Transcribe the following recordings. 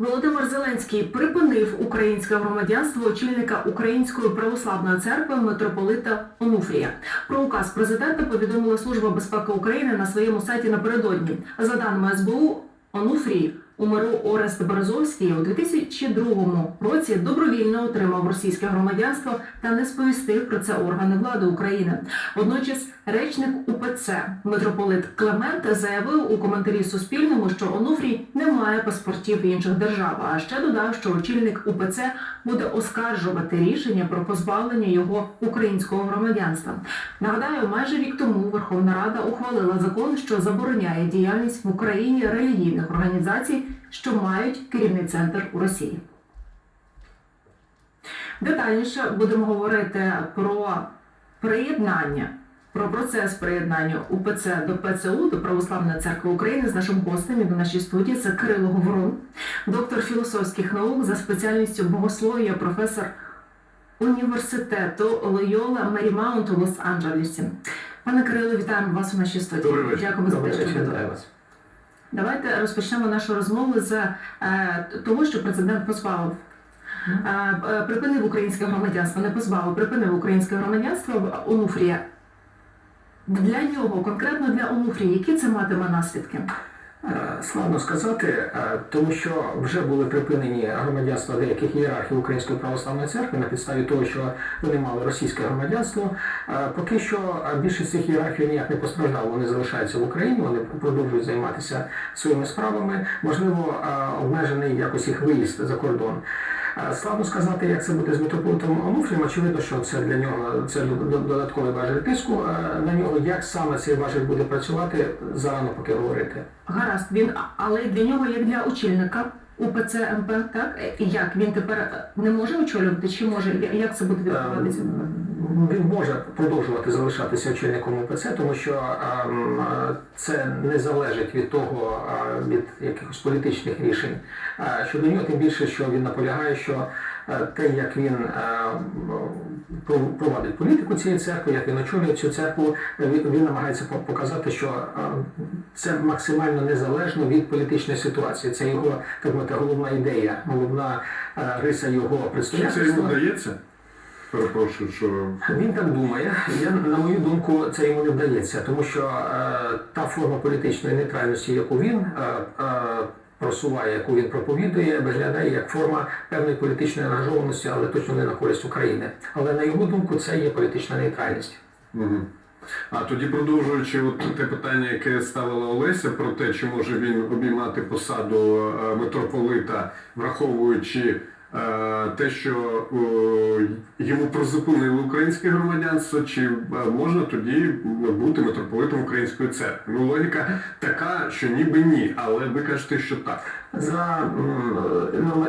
Володимир Зеленський припинив українське громадянство очільника Української православної церкви митрополита Онуфрія. Про указ президента повідомила Служба безпеки України на своєму сайті напередодні. За даними СБУ, Онуфрій у миру Орест Березовський у 2002 році добровільно отримав російське громадянство та не сповістив про це органи влади України. Водночас речник УПЦ митрополит Клемент заявив у коментарі Суспільному, що Онуфрій не має паспортів інших держав. А ще додав, що очільник УПЦ буде оскаржувати рішення про позбавлення його українського громадянства. Нагадаю, майже рік тому Верховна Рада ухвалила закон, що забороняє діяльність в Україні релігійних організацій, що мають керівний центр у Росії. Детальніше будемо говорити про приєднання, про процес приєднання УПЦ до ПЦУ, до Православної церкви України з нашим гостем і до нашій студії. Це Кирило Говорун, доктор філософських наук за спеціальністю богослов'я, професор університету Лойола Марімаунт у Лос-Анджелесі. Пане Кирило, вітаємо вас у нашій студії. Добрий вечір. Дякую за те, що вітаю вас. Давайте розпочнемо нашу розмову з е, того, що президент позбавив. е, е, Припинив українське громадянство, не позбавив, припинив українське громадянство Онуфрія. Для нього, конкретно для Онуфрії, які це матиме наслідки? Е, Складно сказати, е, тому що вже були припинені громадянства деяких ієрархів Української православної церкви на підставі того, що вони мали російське громадянство. Е, Поки що більшість цих ієрархів ніяк не постраждало, вони залишаються в Україні, вони продовжують займатися своїми справами. Можливо, обмежений якось їх виїзд за кордон. Складно сказати, як це буде з митрополитом Онуфрієм. Очевидно, що це для нього це додатковий важель тиску на нього. Як саме цей важель буде працювати, зарано поки говорити. Гаразд, він, але для нього, як для очільника УПЦ МП, так? І як він тепер не може очолювати, чи може? Як це буде відбуватися? Він може продовжувати залишатися очільником УПЦ, тому що ем, це не залежить від того, е, від якихось політичних рішень. Е, Щодо нього, тим більше, що він наполягає, що е, те, як він про- провадить політику цієї церкви, як він очолює цю церкву, він, намагається показати, що це максимально незалежно від політичної ситуації. Це його так мовити, головна ідея, головна риса його Чи це йому вдається? Перепрошую, що Він так думає. Я на мою думку, це йому не вдається, тому що е, та форма політичної нейтральності, яку він е, е, просуває, яку він проповідує, виглядає як форма певної політичної ангажованості, але точно не на користь України. Але на його думку, це є політична нейтральність. Угу. А тоді продовжуючи от те питання, яке ставила Олеся про те, чи може він обіймати посаду е, митрополита, враховуючи те, що е, йому призупинили українське громадянство, чи е, можна тоді бути митрополитом української церкви? Ну, логіка така, що ніби ні, але ви кажете, що так. За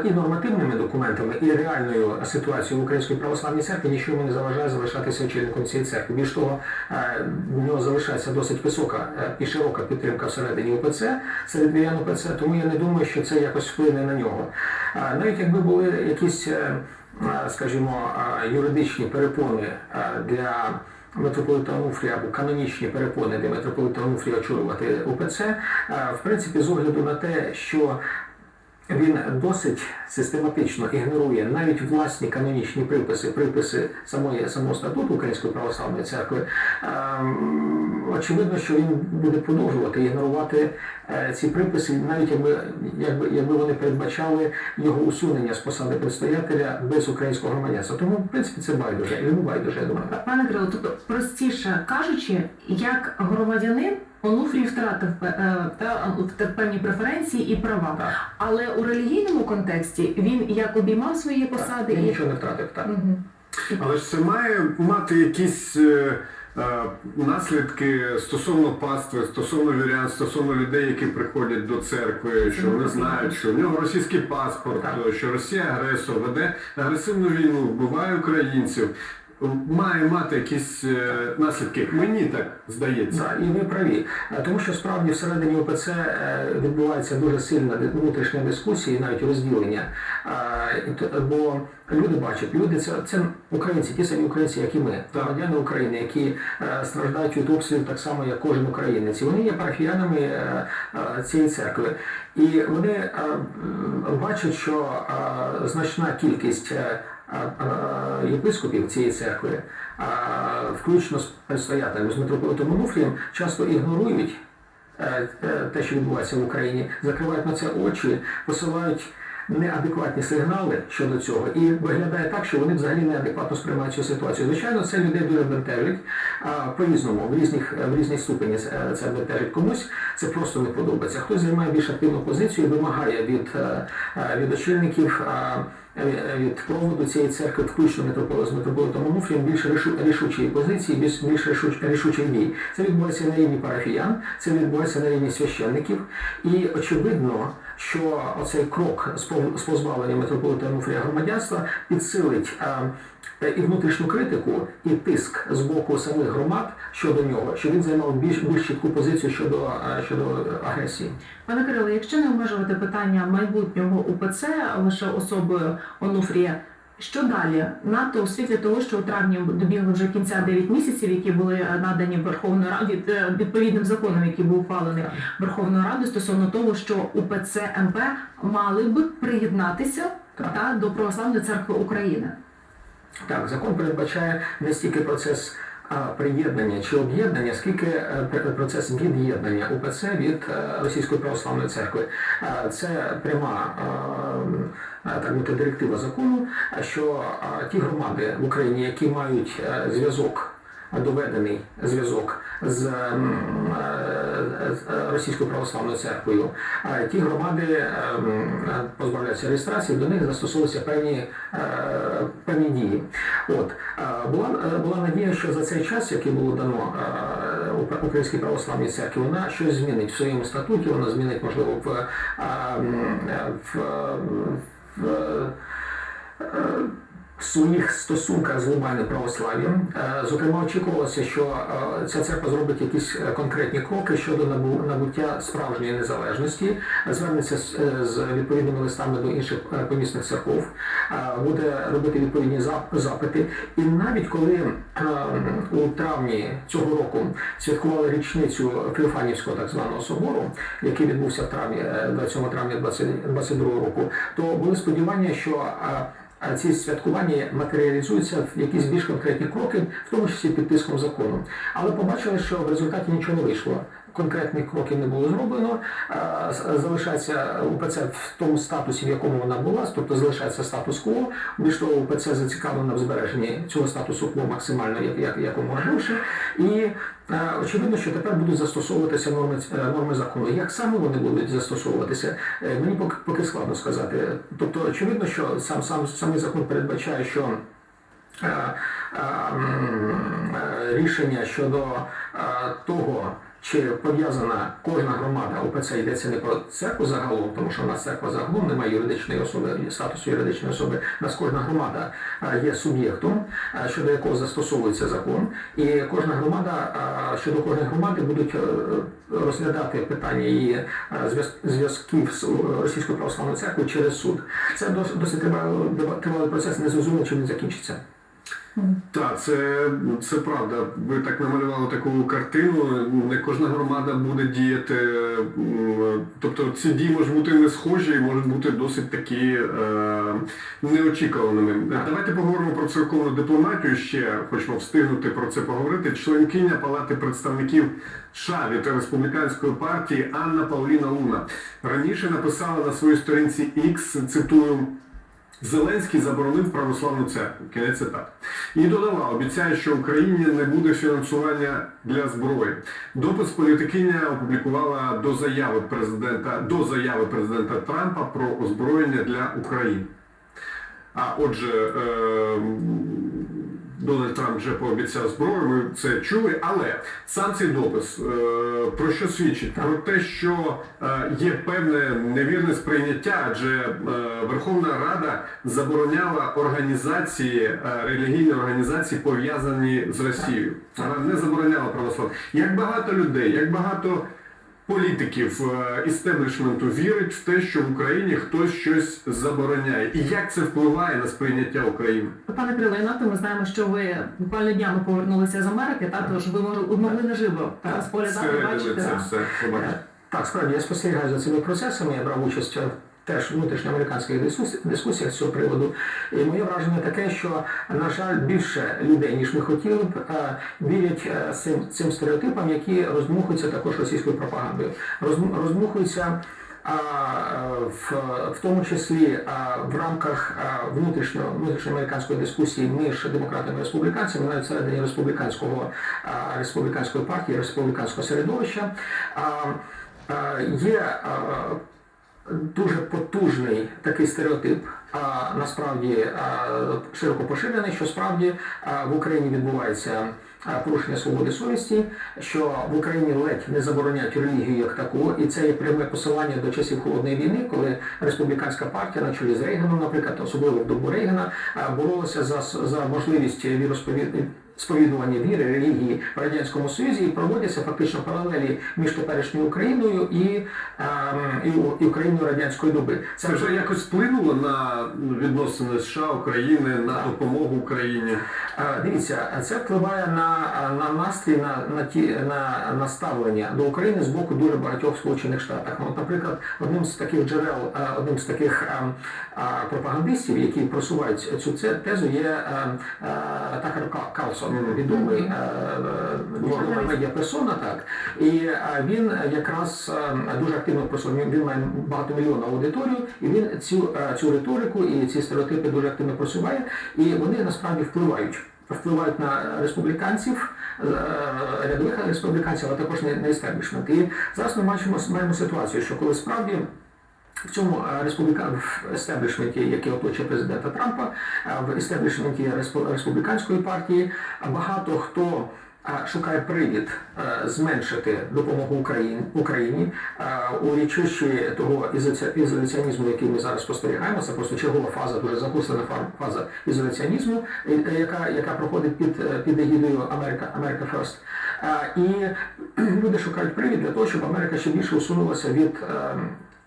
і нормативними документами, і реальною ситуацією в Української православній церкві нічого не заважає залишатися очільником цієї церкви. Більш того, е, в нього залишається досить висока е, і широка підтримка всередині УПЦ, серед вірян УПЦ, тому я не думаю, що це якось вплине на нього. Е, Навіть якби були якісь, е, е, скажімо, е, юридичні перепони е, для митрополита Онуфрія або канонічні перепони митрополита Онуфрія очолювати УПЦ, в принципі, з огляду на те, що він досить систематично ігнорує навіть власні канонічні приписи, приписи самої самого статуту Української православної церкви. Ем, Очевидно, що він буде продовжувати ігнорувати е, ці приписи, навіть якби, якби, якби вони передбачали його усунення з посади предстоятеля без українського громадянства. Тому, в принципі, це байдуже. Йому байдуже, я думаю. Пане Кирило, тобто простіше кажучи, як громадянин Онуфрій втратив е, та, та певні преференції і права. Так. Але у релігійному контексті він як обіймав свої посади Він і нічого не втратив. Так. Мгм. Але ж це має мати якісь е, наслідки стосовно пастви, стосовно вірян, стосовно людей, які приходять до церкви, що вони знають, що в нього російський паспорт, е, що Росія агресор веде агресивну війну, вбиває українців. Має мати якісь е, наслідки. Мені так здається. Да, і ви праві. Е, Тому що справді всередині ОПЦ е, відбувається дуже сильна внутрішня дискусія, і навіть розділення. Бо люди бачать, люди це, це українці, ті самі українці, як і ми, Так. громадяни України, які страждають від обстрілів так само, як кожен українець. І вони є парафіянами цієї церкви. І вони бачать, що значна кількість. Єпископів цієї церкви, включно з предстоятелем з митрополитом Онуфрієм, часто ігнорують е, те, що відбувається в Україні, закривають на це очі, посилають неадекватні сигнали щодо цього, і виглядає так, що вони взагалі неадекватно сприймають цю ситуацію. Звичайно, це людей дуже бентежить по-різному, в різних в різній ступені це бентежить комусь. Це просто не подобається. Хтось займає більш активну позицію і вимагає від, е, е, від очільників. А, е, Від проводу цієї церкви, включно митрополит з митрополитом Онуфрієм, більш рішу- рішучої позиції, більш, більш рішуч- рішучих дій. Це відбувається на рівні парафіян, це відбувається на рівні священників. І очевидно, що оцей крок з позбавлення митрополита Онуфрія громадянства підсилить е, і внутрішню критику, і тиск з боку самих громад щодо нього, що він займав більш більш чітку позицію щодо, е, щодо агресії. Пане Кирило, якщо не обмежувати питання майбутнього УПЦ лише особою Онуфрія, що далі? НАТО у світлі того, що у травні добігли вже кінця 9 місяців, які були е, надані Верховною Радою від е, відповідним законом, який був ухвалений Верховною Радою стосовно того, що УПЦ МП мали б приєднатися Так. та, до Православної церкви України. Так, закон передбачає не стільки процес приєднання чи об'єднання, скільки е, процес від'єднання УПЦ від е, Російської православної церкви. Це пряма так мовити, директива закону, що ті громади в Україні, які мають е, зв'язок. Доведений зв'язок з Російською православною церквою. Ті громади е, м, е, позбавляються реєстрації, до них застосовуються певні, е, певні дії. От була, е, була надія, що за цей час, який було дано Українській православній церкві, вона щось змінить в своєму статуті, вона змінить, можливо, в, е, м, е, в, своїх стосунках з глобальним православ'ям. Е, Зокрема, очікувалося, що е, ця церква зробить якісь е, конкретні кроки щодо набу- набуття справжньої незалежності, звернеться з, відповідними листами до інших помісних церков, буде робити відповідні запити. І навіть коли у травні цього року святкували річницю Феофанівського так званого собору, який відбувся в травні, е, 27 травня 2022 року, то були сподівання, що ці святкування матеріалізуються в якісь більш конкретні кроки, в тому числі під тиском закону. Але побачили, що в результаті нічого не вийшло. Конкретних кроків не було зроблено. Залишається УПЦ в тому статусі, в якому вона була, тобто залишається статус-кво. Більш того, УПЦ зацікавлена в збереженні цього статусу-кво максимально як, як, якомога більше. І е, очевидно, що тепер будуть застосовуватися норми, е, норми закону. Як саме вони будуть застосовуватися, е, мені поки, поки складно сказати. Тобто, очевидно, що сам, сам самий закон передбачає, що рішення щодо того, чи пов'язана кожна громада УПЦ йдеться не про церкву загалом, тому що в нас церква загалом немає юридичної особи, статусу юридичної особи. У нас кожна громада є суб'єктом, щодо якого застосовується закон, і кожна громада щодо кожної громади будуть е, розглядати питання її зв'язків з е, Російською православною церквою через суд. Це дос- досить тривалий процес, не зрозуміло, чим він закінчиться. Так, це, це правда. Ви так намалювали таку картину. Не кожна громада буде діяти. Тобто ці дії можуть бути не схожі і можуть бути досить такі е, неочікуваними. Давайте поговоримо про церковну дипломатію. Ще хочемо встигнути про це поговорити. Членкиня Палати представників США від республіканської партії Анна Пауліна Луна раніше написала на своїй сторінці X, цитую. Зеленський заборонив православну церкву. Кінець цитат. І додала, обіцяє, що Україні не буде фінансування для зброї. Допис політикиня опублікувала до заяви президента до заяви президента Трампа про озброєння для України. А отже, е, Дональд Трамп вже пообіцяв зброю, ми це чули. Але сам цей допис е, про що свідчить? Про те, що е, є певне невірне сприйняття, адже е, Верховна Рада забороняла організації, релігійні організації, пов'язані з Росією. Вона не забороняла православ. Як багато людей, як багато політиків е, істеблішменту вірить в те, що в Україні хтось щось забороняє, і як це впливає на сприйняття України? Пане Кирило, і надто ми знаємо, що ви буквально днями повернулися з Америки, та тож ви могли, могли наживо та споглядати, Всередини бачити. це все побачити. Так, справді я спостерігаю за цими процесами. Я брав участь теж внутрішньоамериканських дискусі- дискусіях з цього приводу. І моє враження таке, що на жаль, більше людей, ніж ми хотіли б, вірять е, цим, цим стереотипам, які роздмухуються також російською пропагандою. Роздм- Роздмухуються. А в, в тому числі а, в рамках внутрішньо внутрішньоамериканської дискусії між демократами і республіканцями, навіть всередині республіканського а, республіканської партії, республіканського середовища, а, є дуже потужний такий стереотип, а насправді широко поширений, що справді в Україні відбувається порушення свободи совісті, що в Україні ледь не забороняють релігію як таку, і це є пряме посилання до часів холодної війни, коли республіканська партія на чолі з Рейганом, наприклад, особливо в добу Рейгана, боролася за, за можливість віросповідання сповідування віри, релігії в радянському союзі і проводяться фактично паралелі між теперішньою Україною і, ем, і, і Україною радянської доби. Це вже якось вплинуло на відносини США, України, на допомогу Україні. Е, Дивіться, це впливає на, на настрій, на, на ті на, на ставлення до України з боку дуже багатьох сполучених штатів. Ну, От, наприклад, одним з таких джерел, е, одним з таких ем, е, пропагандистів, які просувають цю тезу, є ем, Такер Ка- Карлсон, відомий е, е, відома медіаперсона, так. І е, він якраз е, дуже активно просуває, він має багатомільйонну аудиторію, і він цю, е, цю риторику і ці стереотипи дуже активно просуває, і вони насправді впливають. Впливають на республіканців, е, рядових республіканців, а також на на істеблішмент. І зараз ми маємо, маємо ситуацію, що коли справді в цьому е, республіка в естеблішменті, який оточує президента Трампа, е, в естеблішменті респу- республіканської партії, багато хто е, шукає привід зменшити допомогу Україні, Україні у річищі того ізоляціонізму, який ми зараз спостерігаємо. Це просто чергова фаза, дуже загуслена фа- фаза ізоляціонізму, яка, яка проходить під, під егідою Америка, Америка. Е, І люди шукають привід для того, щоб Америка ще більше усунулася від.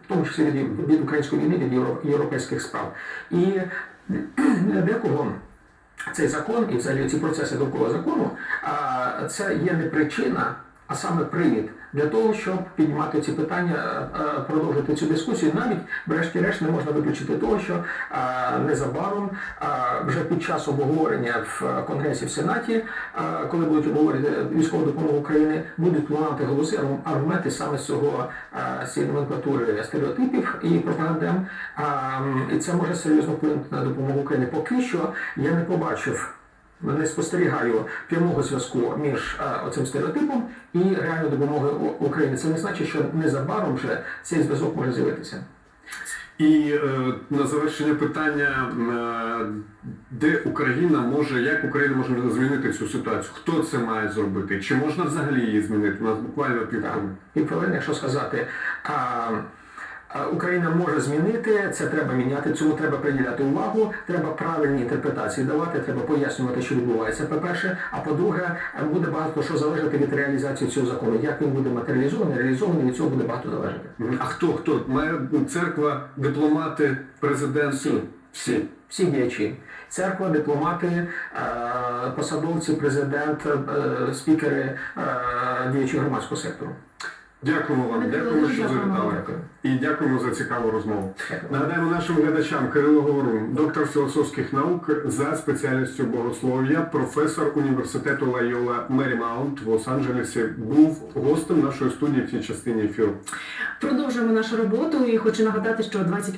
Тому числі від, від української війни, від євро- європейських справ. І декого цей закон і взагалі ці процеси довкола закону, а, це є не причина, а саме привід для того, щоб піднімати ці питання, е, е, продовжити цю дискусію. Навіть, врешті-решт, не можна виключити того, що е, незабаром е, вже під час обговорення в Конгресі в Сенаті, е, коли будуть обговорити військову допомогу України, будуть лунати голоси, аргументи саме з цього е, цієї номенклатури стереотипів і пропагандем. І це може серйозно вплинути на допомогу Україні. Поки що я не побачив. Не спостерігаю прямого зв'язку між е, оцим стереотипом і реальною допомогою Україні. Це не значить, що незабаром вже цей зв'язок може з'явитися. І е, на завершення питання, е, де Україна може, як Україна може змінити цю ситуацію? Хто це має зробити? Чи можна взагалі її змінити? У нас буквально півтори. І хвилин, якщо сказати, а, Україна може змінити, це треба міняти, цьому треба приділяти увагу, треба правильні інтерпретації давати, треба пояснювати, що відбувається, по-перше. А по-друге, буде багато що залежати від реалізації цього закону. Як він буде матеріалізований, реалізований, від цього буде багато залежати. А хто хто має церква, дипломати, президент? Всі, всі, всі діячі. Церква, дипломати, посадовці, президент, е, спікери, діячі громадського сектору. Дякуємо вам, дякуємо, що завітали. І дякуємо за цікаву розмову. Нагадаємо нашим глядачам Кирило Говорун, доктор філософських наук за спеціальністю богослов'я, професор університету Лайола Мерімаунт в Лос-Анджелесі, був гостем нашої студії в цій частині ефіру. Продовжуємо нашу роботу і хочу нагадати, що 21